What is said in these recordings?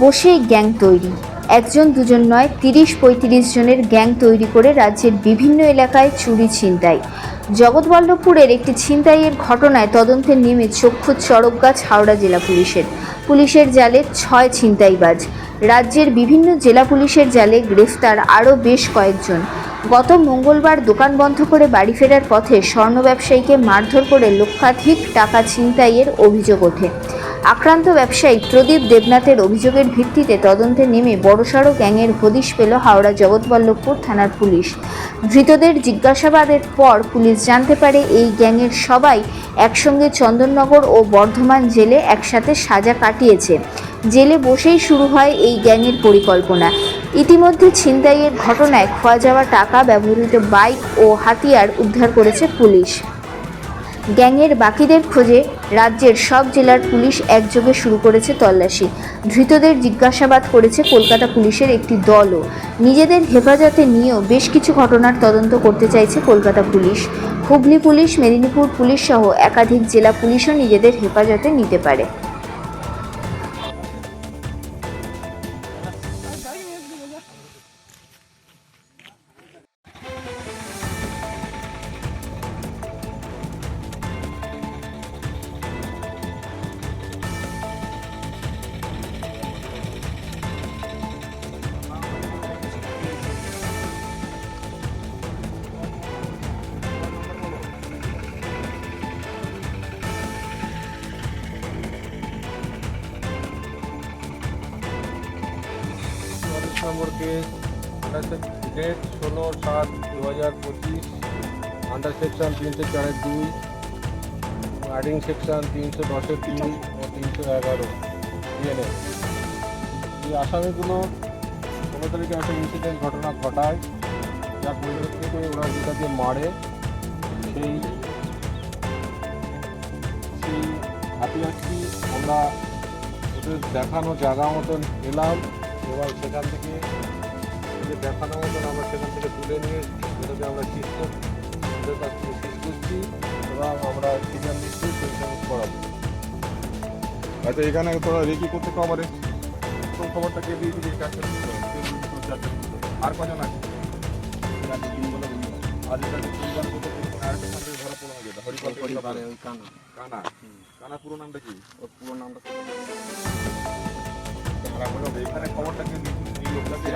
বসেই গ্যাং তৈরি। একজন, দুজন নয়, তিরিশ, পঁয়ত্রিশ জনের গ্যাং তৈরি করে রাজ্যের বিভিন্ন এলাকায় চুরি ছিনতাই। জগৎবল্লভপুরের একটি ছিনতাইয়ের ঘটনায় তদন্তের নেমে চক্ষু চড়ক গাছ হাওড়া জেলা পুলিশের। পুলিশের জালে ছয় ছিনতাইবাজ। রাজ্যের বিভিন্ন জেলা পুলিশের জালে গ্রেফতার আরও বেশ কয়েকজন। গত মঙ্গলবার দোকান বন্ধ করে বাড়ি ফেরার পথে স্বর্ণ ব্যবসায়ীকে মারধর করে লক্ষাধিক টাকা ছিনতাইয়ের অভিযোগ ওঠে। আক্রান্ত ব্যবসায়ী প্রদীপ দেবনাথের অভিযোগের ভিত্তিতে তদন্তে নেমে বড়সড় গ্যাংয়ের হদিশ পেল হাওড়া জগৎবল্লভপুর থানার পুলিশ। ধৃতদের জিজ্ঞাসাবাদের পর পুলিশ জানতে পারে এই গ্যাংয়ের সবাই একসঙ্গে চন্দননগর ও বর্ধমান জেলে একসাথে সাজা কাটিয়েছে। জেলে বসেই শুরু হয় এই গ্যাংয়ের পরিকল্পনা। ইতিমধ্যে ছিনতাইয়ের ঘটনায় খোয়া যাওয়া টাকা ব্যবহৃত বাইক ও হাতিয়ার উদ্ধার করেছে পুলিশ। গ্যাংয়ের বাকিদের খোঁজে রাজ্যের সব জেলার পুলিশ একযোগে শুরু করেছে তল্লাশি। ধৃতদের জিজ্ঞাসাবাদ করেছে কলকাতা পুলিশের একটি দলও। নিজেদের হেফাজতে নিয়েও বেশ কিছু ঘটনার তদন্ত করতে চাইছে Kolkata police. Hooghly police, Medinipur police সহ একাধিক জেলা পুলিশও নিজেদের হেফাজতে নিতে পারে। চল্লিশ নম্বর কেস ডেট ষোলো সাত দু হাজার পঁচিশ আন্ডার সেকশন তিনশো চারের দুই রাইডিং সেকশন তিনশো দশের তিন ও তিনশো এগারো। ডিএনএ এই আসামিগুলো ষোলো তারিখে একটা ইনসিডেন্ট ঘটনা ঘটায় যার পরিপ্রেক্ষিতে ওরা যেটাকে মারে সেই সেই হাতিয়ারটি আমরা ওদের দেখানো জায়গা মতন এলাম এবং সেখান থেকে যে দেখানো মতন আমরা সেখান থেকে তুলে নিয়ে যেটাকে আমরা সিজ করছি ওদের কাছ থেকে সিজ করছি এবং আমরা নিশ্চয়ই সেই সমস্ত করাবো। আচ্ছা এখানে তোরা রেকি করতে খবরে প্রথম খবরটা কে চারটে আর কজন আছে? আর এটা তিনজন ধরা যেটা হরিপাল কানা। কানা। কানা পুরো নামটা কি? ওর পুরো নামটা আমরা বললাম এখানে খবরটা কে দিয়েছিল এই লোকটাকে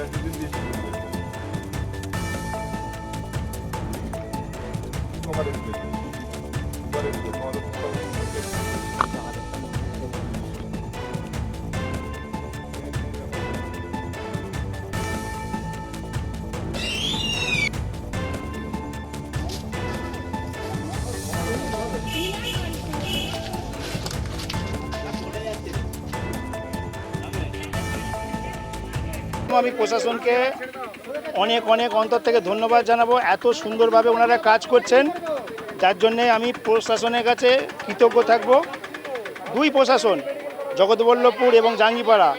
খবরে দিয়েছিল তোমাদের আমি প্রশাসনকে অনেক অনেক অন্তর থেকে ধন্যবাদ জানাব। এত সুন্দরভাবে ওনারা কাজ করছেন, যার জন্যে আমি প্রশাসনের কাছে কৃতজ্ঞ থাকব। দুই প্রশাসন, জগৎবল্লভপুর এবং জাঙ্গিপাড়া,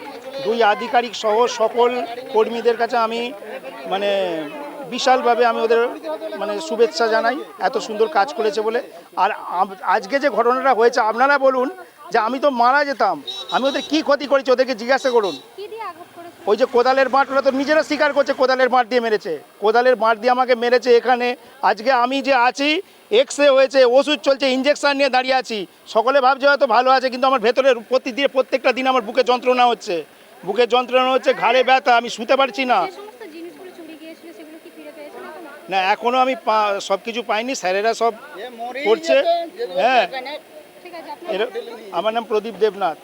দুই আধিকারিক সহ সকল কর্মীদের কাছে আমি মানে বিশালভাবে আমি ওদের মানে শুভেচ্ছা জানাই, এত সুন্দর কাজ করেছে বলে। আর আজকে যে ঘটনাটা হয়েছে, আপনারা বলুন যে আমি তো মারা যেতাম, আমি ওদের কি ক্ষতি করেছি ওদেরকে জিজ্ঞাসা করুন কি দিয়ে আঘাত করেছে ওই যে কোদালের মাঠ ওরা তো নিজেরা স্বীকার করছে কোদালের মাঠ দিয়ে মেরেছে। কোদালের মাঠ দিয়ে আমাকে মেরেছে এখানে। আজকে আমি যে আছি এক্স রে হয়েছে ওষুধ চলছে ইঞ্জেকশান নিয়ে দাঁড়িয়ে আছি। সকলে ভাবছে হয়তো ভালো আছে কিন্তু আমার ভেতরে প্রতিদিন প্রত্যেকটা দিন আমার বুকে যন্ত্রণা হচ্ছে। বুকে যন্ত্রণা হচ্ছে ঘাড়ে ব্যথা আমি শুতে পারছি না। যে সমস্ত জিনিসগুলো চুরি গিয়েছিল সেগুলো কি ফিরে পেয়েছেন এখন না এখনও আমি সব কিছু পাইনি স্যারেরা সব করছে। হ্যাঁ। আমার নাম প্রদীপ দেবনাথ।